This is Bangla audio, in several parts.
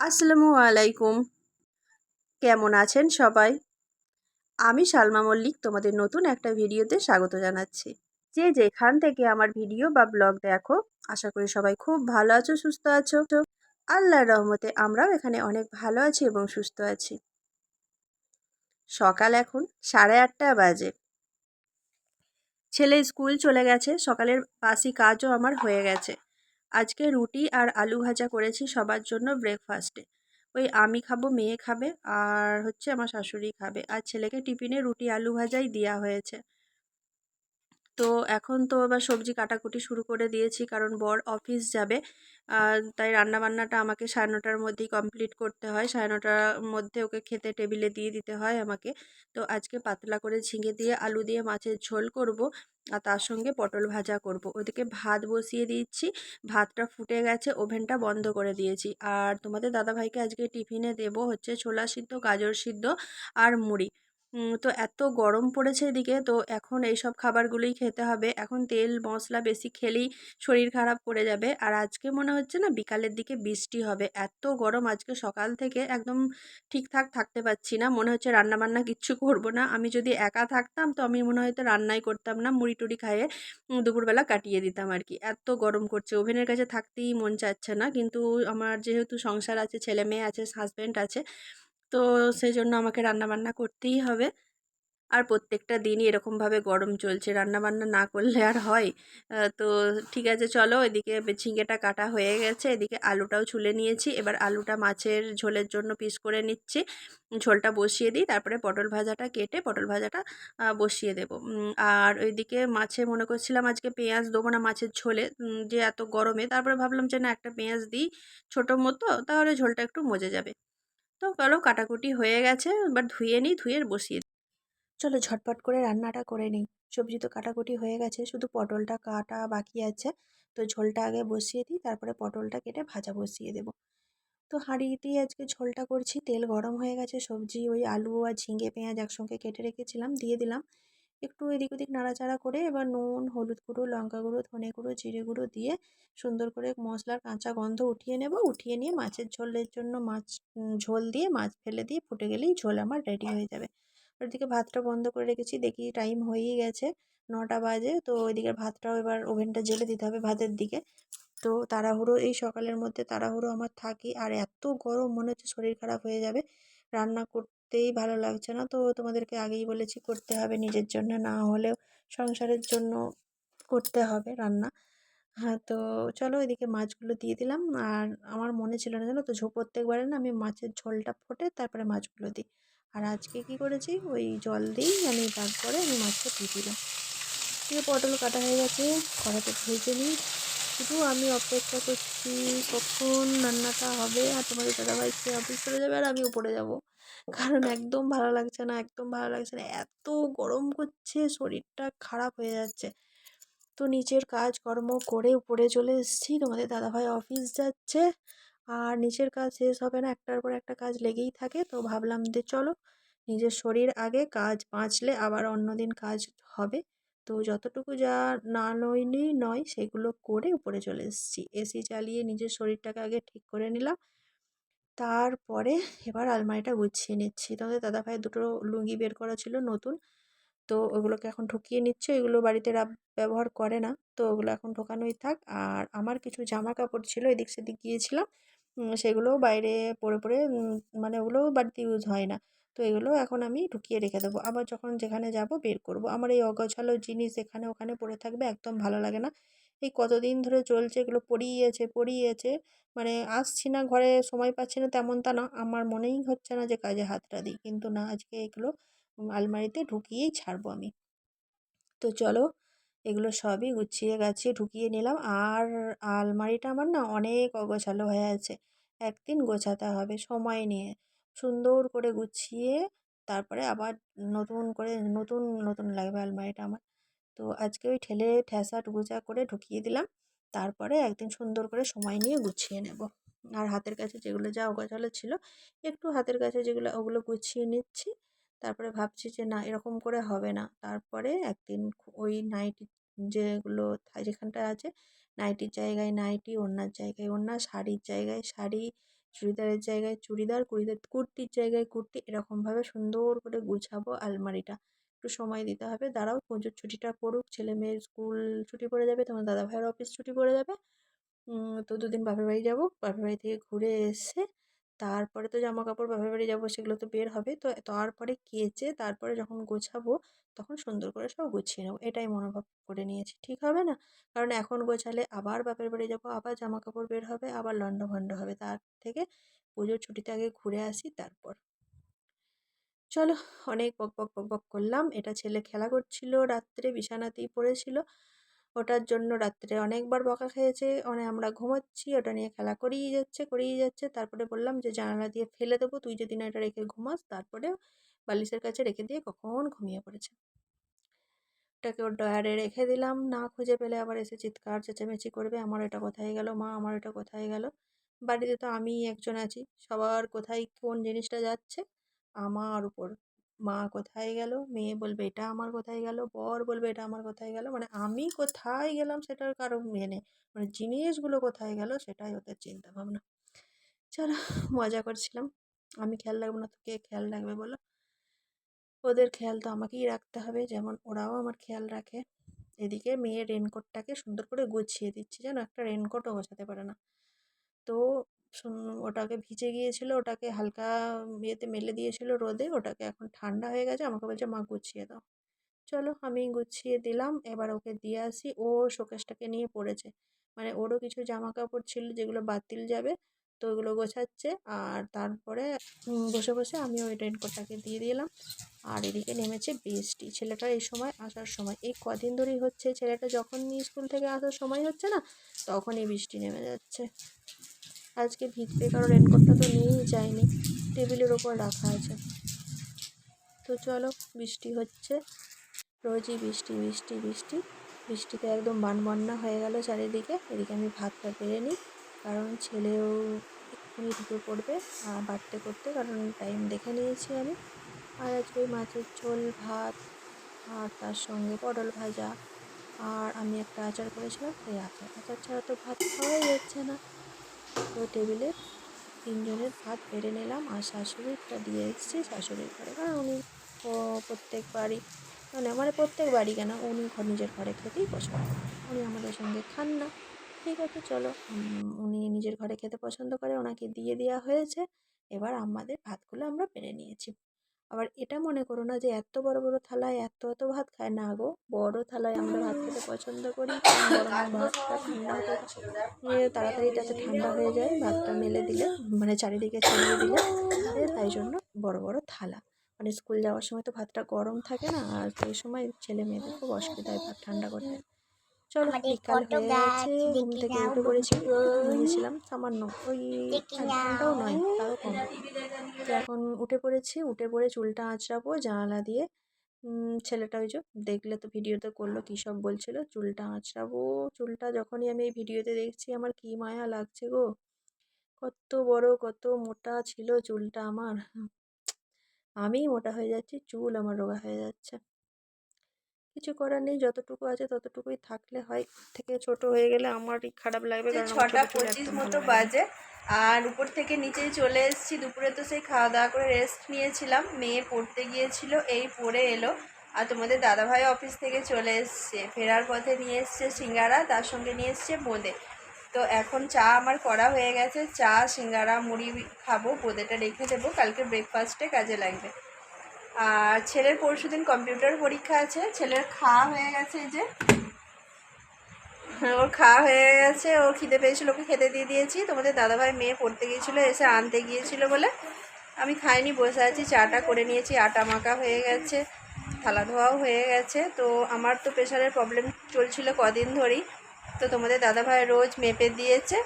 আসসালামু আলাইকুম। কেমন আছেন সবাই? আমি সালমা মল্লিক তোমাদের নতুন একটা ভিডিওতে স্বাগত জানাচ্ছি। যে যেখান থেকে আমার ভিডিও বা ব্লগ দেখো, আশা করি সবাই খুব ভালো আছো, সুস্থ আছো। আল্লাহর রহমতে আমরাও এখানে অনেক ভালো আছি এবং সুস্থ আছি। সকাল এখন সাড়ে আটটা বাজে। ছেলে স্কুল চলে গেছে, সকালের বাসি কাজও আমার হয়ে গেছে। আজকে রুটি আর আলু ভাজা করেছি সবার জন্য ব্রেকফাস্টে ওই আমি খাব, মেয়ে খাবে, আর হচ্ছে আমার শাশুড়ি খাবে। আর ছেলেকে টিফিনে রুটি, আলু ভাজাই দেওয়া হয়েছে। তো এখন তো এবার সবজি কাটাকুটি শুরু করে দিয়েছি, কারণ বর অফিস যাবে। তাই রান্নাবান্নাটা আমাকে সাড়ে নটার মধ্যেই কমপ্লিট করতে হয়। সাড়ে নটার মধ্যে ওকে খেতে টেবিলে দিয়ে দিতে হয় আমাকে। তো আজকে পাতলা করে ঝিঙে দিয়ে, আলু দিয়ে মাছের ঝোল করব আর তার সঙ্গে পটল ভাজা করব। ওদিকে ভাত বসিয়ে দিচ্ছি। ভাতটা ফুটে গেছে, ওভেনটা বন্ধ করে দিয়েছি। আর তোমাদের দাদাভাইকে আজকে টিফিনে দেব হচ্ছে ছোলা সিদ্ধ, গাজর সিদ্ধ আর মুড়ি। তো এত গরম পড়েছে এদিকে, তো এখন এই সব খাবারগুলোই খেতে হবে। এখন তেল মশলা বেশি খেলেই শরীর খারাপ করে যাবে। আর আজকে মনে হচ্ছে না বিকালের দিকে বৃষ্টি হবে। এত গরম আজকে সকাল থেকে একদম ঠিকঠাক থাকতে পারছি না। মনে হচ্ছে রান্নাবান্না কিচ্ছু করব না। আমি যদি একা থাকতাম তো আমি মনে হয়তো রান্নাই করতাম না। মুড়ি টুড়ি খাইয়ে দুপুরবেলা কাটিয়ে দিতাম আর কি। এত গরম করছে। ওভেনের কাছে থাকতেই মন চাচ্ছে না। কিন্তু আমার যেহেতু সংসার আছে, ছেলে মেয়ে আছে হাজব্যান্ড আছে তো সেই জন্য আমাকে রান্নাবান্না করতেই হবে। আর প্রত্যেকটা দিনই এরকমভাবে গরম চলছে, রান্নাবান্না না করলে আর হয়? তো ঠিক আছে, চলো এদিকে ঝিঙেটা কাটা হয়ে গেছে, এদিকে আলুটাও ছুলে নিয়েছি। এবার আলুটা মাছের ঝোলের জন্য পিস করে নিচ্ছি। ঝোলটা বসিয়ে দিই, তারপরে পটল ভাজাটা কেটে পটল ভাজাটা বসিয়ে দেব। আর ওইদিকে মাছে মনে করছিলাম আজকে পেঁয়াজ দেবো না মাছের ঝোলে যে এত গরমে, তারপরে ভাবলাম যে না একটা পেঁয়াজ দিই ছোটো মতো, তাহলে ঝোলটা একটু মজে যাবে। তো চলো কাটাকুটি হয়ে গেছে, এবার ধুয়ে নিই, ধুয়ে বসিয়ে দিই। চলো ঝটপট করে রান্নাটা করে নিই। সবজি তো কাটাকুটি হয়ে গেছে, শুধু পটলটা কাটা বাকি আছে। তো ঝোলটা আগে বসিয়ে দিই, তারপরে পটলটা কেটে ভাজা বসিয়ে দেব। তো হাঁড়িতেই আজকে ঝোলটা করছি, তেল গরম হয়ে গেছে, সবজি ওই আলু আর ঝিঙে, পেঁয়াজ একসঙ্গে কেটে রেখেছিলাম, দিয়ে দিলাম। একটু এদিক ওদিক নাড়াচাড়া করে এবার নুন, হলুদ গুঁড়ো, লঙ্কা গুঁড়ো, ধনে গুঁড়ো, জিরে গুঁড়ো দিয়ে সুন্দর করে মশলার কাঁচা গন্ধ উঠিয়ে নেব। উঠিয়ে নিয়ে মাছের ঝোলের জন্য মাছ ঝোল দিয়ে, মাছ ফেলে দিয়ে ফুটে গেলেই ঝোল আমার রেডি হয়ে যাবে। ওদিকে ভাতটা বন্ধ করে রেখেছি, দেখি টাইম হয়েই গেছে নটা বাজে, তো ওইদিকে ভাতটাও এবার ওভেনটা জেলে দিতে হবে ভাতের দিকে। তো তাড়াহুড়ো, এই সকালের মধ্যে তাড়াহুড়ো আমার থাকি, আর এত গরম মনে হচ্ছে শরীর খারাপ হয়ে যাবে। রান্না করতেই ভালো লাগছে না। তো তোমাদেরকে আগেই বলেছি করতে হবে নিজের জন্য, না হলেও সংসারের জন্য করতে হবে রান্না। হ্যাঁ তো চলো এদিকে মাছগুলো দিয়ে দিলাম। আর আমার মনে ছিল না জানো তো ঝো প্রত্যেকবারে না আমি মাছের ঝোলটা ফোটে, তারপরে মাছগুলো দিই। আর আজকে কি করেছি? ওই জল দিয়েই আমি তারপরে আমি মাছটা দিয়ে দিলাম। দিয়ে পটল কাটা হয়ে গেছে কড়াতে ভেজে নিই। শুধু আমি অপেক্ষা করছি কখন রান্নাটা হবে। আর তোমাদের দাদাভাই খেয়ে অফিস চলে যাবে আর আমি উপরে যাব। কারণ একদম ভালো লাগছে না, একদম ভালো লাগছে না। এত গরম করছে, শরীরটা খারাপ হয়ে যাচ্ছে। তো নিচের কাজকর্ম করে উপরে চলে এসেছি, তোমাদের দাদাভাই অফিস যাচ্ছে। আর নিচের কাজ শেষ হবে না, একটার পর একটা কাজ লেগেই থাকে। তো ভাবলাম যে চলো, নিজের শরীর আগে, কাজ বাঁচলে আবার অন্য দিন কাজ হবে। তো যতটুকু যা না নইলেই নয়, সেগুলো করে উপরে চলে এসেছি। এসি চালিয়ে নিজের শরীরটাকে আগে ঠিক করে নিলাম। তারপরে এবার আলমারিটা গুছিয়ে নিচ্ছি। তোমাদের দাদাভাই দুটো লুঙ্গি বের করা ছিল নতুন। তো ওগুলোকে এখন ঢুকিয়ে নিচ্ছে। এগুলো বাড়িতে ব্যবহার করে না। তো ওগুলো এখন ঢোকানোই থাক। আর আমার কিছু জামা কাপড় ছিল, এদিক সেদিক গিয়েছিলাম। সেগুলোও বাইরে পরে পরে মানে ওগুলোও বাড়িতে ইউজ হয় না। তো এগুলো এখন আমি ঢুকিয়ে রেখে দেবো। আবার যখন যেখানে যাব বের করব। আমার এই অগোছালো জিনিস এখানে ওখানে পড়ে থাকবে একদম ভালো লাগে না। এই কতদিন ধরে চলছে, এগুলো পড়েই আছে মানে আসছি না, ঘরে সময় পাচ্ছি না তেমন তা না। আমার মনেই হচ্ছে না যে কাজে হাতটা দিই, কিন্তু না, আজকে এগুলো আলমারিতে ঢুকিয়েই ছাড়বো আমি। তো চলো, এগুলো সবই গুছিয়ে গাছিয়ে ঢুকিয়ে নিলাম। আর আলমারিটা আমার না অনেক অগোছালো হয়ে আছে। একদিন গোছাতে হবে সময় নিয়ে। সুন্দর করে গুছিয়ে তারপরে আবার নতুন করে, নতুন নতুন লাগবে আলমারিটা আমার। তো আজকে ওই ঠেলে ঠেসা টুকুচা করে ঢুকিয়ে দিলাম। তারপরে একদিন সুন্দর করে সময় নিয়ে গুছিয়ে নেব। আর হাতের কাছে যেগুলো যা অগোছালো ছিল, একটু হাতের কাছে যেগুলো, ওগুলো গুছিয়ে নিচ্ছি। তারপরে ভাবছি যে, না, এরকম করে হবে না। তারপরে একদিন ওই নাইটি যেগুলো যেখানটায় আছে, নাইটির জায়গায় নাইটি, ওড়নার জায়গায় ওড়না, শাড়ির জায়গায় শাড়ি, চুড়িদারের জায়গায় চুড়িদার, কুড়িদার, কুর্তির জায়গায় কুর্তি, এরকমভাবে সুন্দর করে গুছাবো আলমারিটা। একটু সময় দিতে হবে। দাঁড়াও পুজোর ছুটিটা পড়ুক, ছেলে মেয়ের স্কুল ছুটি পড়ে যাবে, তোমার দাদা ভাইয়ের অফিস ছুটি পড়ে যাবে। তো দুদিন বাপের বাড়ি যাব, বাপের বাড়ি থেকে ঘুরে এসে তারপরে তো জামা কাপড় বাপের বাড়ি যাব, সেগুলো তো বের হবে। তো তারপরে কেচে তারপরে যখন গোছাবো, তখন সুন্দর করে সব গুছিয়ে নেব। এটাই মনোভাব করে নিয়েছি, ঠিক হবে না? কারণ এখন গোছালে আবার বাপের বাড়ি যাব, আবার জামা কাপড় বের হবে, আবার লন্ডভন্ড হবে। তার থেকে পুজোর ছুটিতে আগে ঘুরে আসি, তারপর। চলো অনেক বক বক বক বক করলাম। এটা ছেলে খেলা করছিল, রাত্রে বিছানাতেই পড়েছিল। ওটার জন্য রাত্রে অনেকবার বকা খেয়েছে। অনেক আমরা ঘুমাচ্ছি, ওটা নিয়ে খেলা করিয়ে যাচ্ছে করিয়ে যাচ্ছে। তারপরে বললাম যে, জানালা দিয়ে ফেলে দেবো, তুই যদি না এটা রেখে ঘুমাস, তারপরে বালিশের কাছে রেখে দিয়ে কখন ঘুমিয়ে পড়েছে? ওটাকে ওর ডয়ারে রেখে দিলাম। না খুঁজে পেলে আবার এসে চিৎকার, চেঁচামেচি করবে, আমার এটা কোথায় গেল, মা, আমার এটা কোথায় গেল? বাড়িতে তো আমিই একজন আছি। সবার কোথায় কোন জিনিসটা যাচ্ছে আমার উপর। মা কোথায় গেল? মেয়ে বলবে, এটা আমার কোথায় গেল? বর বলবে, এটা আমার কোথায় গেল? মানে আমি কোথায় গেলাম সেটার কারও ইয়ে নেই মানে জিনিসগুলো কোথায় গেল সেটাই ওদের চিন্তা ভাবনা। চলো, মজা করছিলাম। আমি খেয়াল রাখব না তো কে খেয়াল রাখবে বলো? ওদের খেয়াল তো আমাকেই রাখতে হবে। যেমন ওরাও আমার খেয়াল রাখে। এদিকে মেয়ে রেনকোটটাকে সুন্দর করে গুছিয়ে দিচ্ছি যেন একটা রেনকোটও গোছাতে পারে না। তো ওটাকে ভিজে গিয়েছিল, ওটাকে হালকা ইয়েতে মেলে দিয়েছিল রোদে, ওটাকে এখন ঠান্ডা হয়ে গেছে, আমাকে বলছে, মা, গুছিয়ে দাও। চলো, আমি গুছিয়ে দিলাম, এবার ওকে দিয়ে আসি, ও শোকেসটাকে নিয়ে পড়েছে। মানে ওরও কিছু জামা কাপড় ছিল যেগুলো বাতিল যাবে, তো ওগুলো গোছাচ্ছে, আর তারপরে বসে বসে আমি ওই রেনকোটটাকে দিয়ে দিলাম, আর এদিকে নেমেছে বৃষ্টি। ছেলেটার এই সময় আসার সময়, এই কদিন ধরেই হচ্ছে, ছেলেটা যখন স্কুল থেকে আসার সময় হচ্ছে না, তখনই বৃষ্টি নেমে যাচ্ছে। আজকে ভিজবে কারণ রেনকোটটা তো নিয়েই যায়নি। টেবিলের ওপর রাখা আছে। তো চলো বৃষ্টি হচ্ছে। রোজই বৃষ্টি বৃষ্টি বৃষ্টি। বৃষ্টিতে একদম বানবন্যা হয়ে গেল চারিদিকে। এদিকে আমি ভাতটা পেরে নিই কারণ ছেলেও এক্ষুনি ঢুকে পড়বে আহ, বাড়তে করতে কারণ টাইম দেখে নিয়েছি আমি। আর আজকে ওই মাছের ঝোল ভাত আর তার সঙ্গে পটল ভাজা। আর আমি একটা আচার করেছিলাম সেই আচার। আচার ছাড়া তো ভাত খাওয়াই যাচ্ছে না। তো টেবিলে তিনজনের ভাত বেড়ে নিলাম আর শাশুড়িটা দিয়ে এসেছি শাশুড়ির ঘরে। কারণ উনি প্রত্যেক বাড়ি মানে আমার প্রত্যেক বাড়ি কেন, উনি ঘর নিজের ঘরে খেতেই পছন্দ উনি আমাদের সঙ্গে খান না। ঠিক আছে, চলো। উনি নিজের ঘরে খেতে পছন্দ করে, ওনাকে দিয়ে দেওয়া হয়েছে। এবার আমাদের ভাতগুলো আমরা পেরে নিয়েছি। আবার এটা মনে করো না যে এত বড় বড় থালায় এত এত ভাত খায়। না গো, বড় থালায় আমরা ভাত খেতে পছন্দ করি। ঠান্ডা তাড়াতাড়ি যাতে ঠান্ডা হয়ে যায়, ভাতটা মেলে দিলে মানে চারিদিকে ছড়িয়ে দিলে তাই জন্য বড় বড় থালা। মানে স্কুল যাওয়ার সময় তো ভাতটা গরম থাকে না, আর সেই সময় ছেলে মেয়েদের খুব অসুবিধা হয় ভাত ঠান্ডা করতে। চলো বিকাল হয়ে গেছে ঘুম থেকে উঠে পড়েছি। নিয়েছিলাম সামান্য। ওই ঘন্টাও নয় তাও কম। তো এখন উঠে পড়েছি উঠে পড়ে চুলটা আঁচড়াবো জানালা দিয়ে। ছেলেটা ওই যে দেখলে তো ভিডিওতে করল কী সব বলছিল চুলটা আঁচড়াবো। চুলটা যখনই আমি এই ভিডিওতে দেখছি আমার কি মায়া লাগছে গো। কত বড় কত মোটা ছিল চুলটা আমার। আমিই মোটা হয়ে যাচ্ছি চুল আমার রোগা হয়ে যাচ্ছে। কিছু করার নেই যতটুকু আছে ততটুকুই থাকলে হয়। থেকে ছোট হয়ে গেলে আমারই খারাপ লাগবে কারণ ছটা পঁচিশ মতো। বাজে। আর উপর থেকে নিচেই চলে এসেছি। দুপুরে তো সেই খাওয়া দাওয়া করে রেস্ট নিয়েছিলাম। মেয়ে পড়তে গিয়েছিল এই পড়ে এলো। আর তোমাদের দাদাভাই অফিস থেকে চলে এসছে। ফেরার পথে নিয়ে এসছে সিঙ্গারা তার সঙ্গে নিয়ে এসছে বোঁদে। তো এখন চা আমার করা হয়ে গেছে। চা সিঙ্গারা মুড়ি খাব বোঁদেটা রেখে দেবো। কালকে ব্রেকফাস্টে কাজে লাগবে। আর ছেলের পরশু দিন কম্পিউটার পরীক্ষা আছে। ছেলের খাওয়া হয়ে গেছে যে। ওর খাওয়া হয়ে গেছে, ও খিদে পেয়েছিল, ওকে খেতে দিয়ে দিয়েছি। তোমাদের দাদাভাই মেয়ে পড়তে গিয়েছিল, এসে আনতে গিয়েছিল বলে। আমি খাইনি, বসে আছি, চাটা করে নিয়েছি, আটা মাখা হয়ে গেছে, থালা ধোয়াও হয়ে গেছে। তো আমার তো প্রেশারের প্রবলেম চলছিল কদিন ধরেই। তো তোমাদের দাদাভাই রোজ মেপে দিয়েছে,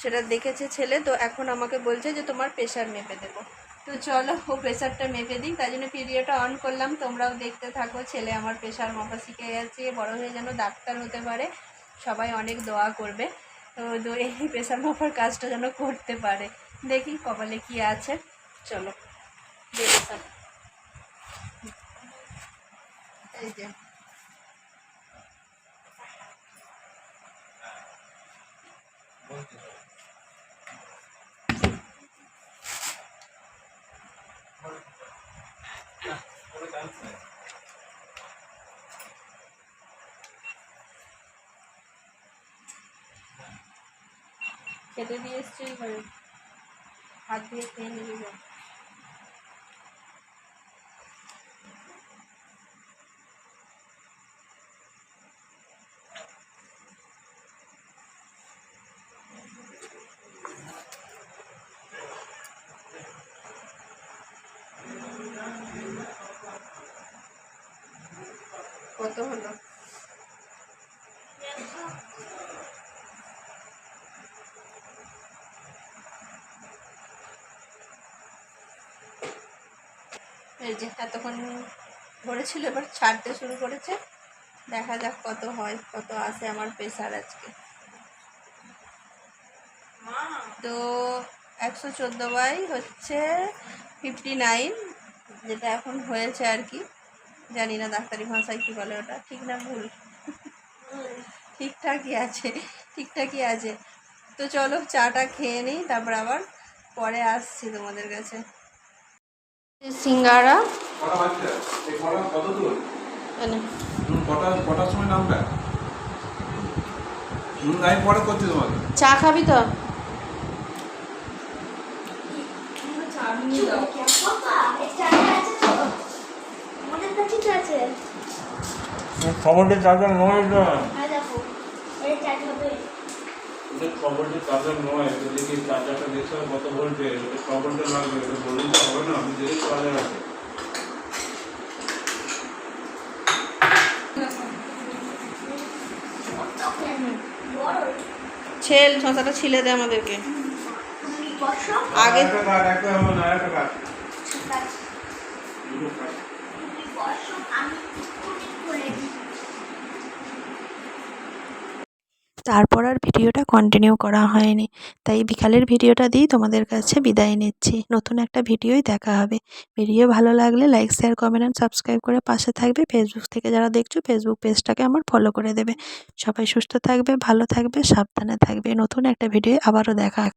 সেটা দেখেছে ছেলে। তো এখন আমাকে বলছে যে তোমার প্রেশার মেপে দেবো। তো চলো, ও প্রেশারটা মেপে দিই। তাই জন্য ভিডিওটা অন করলাম। তোমরাও দেখতে থাকো, ছেলে আমার প্রেশার মাপা শিখে গেছে বড় হয়ে যেন ডাক্তার হতে পারে। সবাই অনেক দোয়া করবে। তো এই প্রেশার মাপার কাজটা যেন করতে পারে। দেখি কপালে কি আছে। চলো এই যে। खेते दिए हाथ दिए खेल नहीं जाए কত হলো? এই যে এতক্ষণ ধরেছিল এবার ছাড়তে শুরু করেছে। দেখা যাক কত হয়, কত আসে আমার প্রেশার আজকে। তো একশো চোদ্দ বাই হচ্ছে ফিফটি নাইন যেটা এখন হয়েছে আর কি। জানি না ডাক্তারি ভাষায় কী বলে ওটা ঠিক না ভুল? ঠিকঠাকই আছে ঠিকঠাকই আছে। তো চলো চাটা খেয়ে নিই তারপর আবার পরে আসছি তোমাদের কাছে। সিঙ্গারা। কটা বাচ্চা এই কটা কত দূর এনে হুম, কটা কটার সময় নামবে হুম আমি পরে করছি তোমাকে চা খাবি তো আমাদের আছে। খবরটি চার্জার নয় না হবে। ওদের খবরটি চার্জার নয়। দেখি চার্জারটা দেখতে হবে কত ভোল্টে খবরটা লাগবে। তো হবে না। আমি দেখি চার্জার আছে বড় ছেল শশাটা ছিলে দে আমাদেরকে। আগে একটা না কাট ঠিক আছে দুটো কাট তুমি বসো আমি এক্ষুনি করে দিই তারপর আর ভিডিওটা কন্টিনিউ করা হয়নি। তাই বিকালের ভিডিওটা দিয়েই তোমাদের কাছে বিদায় নিচ্ছি। নতুন একটা ভিডিওই দেখা হবে। ভিডিও ভালো লাগলে like share comment and subscribe করে পাশে থাকবে। ফেসবুক থেকে যারা দেখছ ফেসবুক পেজটাকে আমার ফলো করে দেবে। সবাই সুস্থ থাকবে, ভালো থাকবে, সাবধানে থাকবে। নতুন একটা ভিডিও আবারও দেখা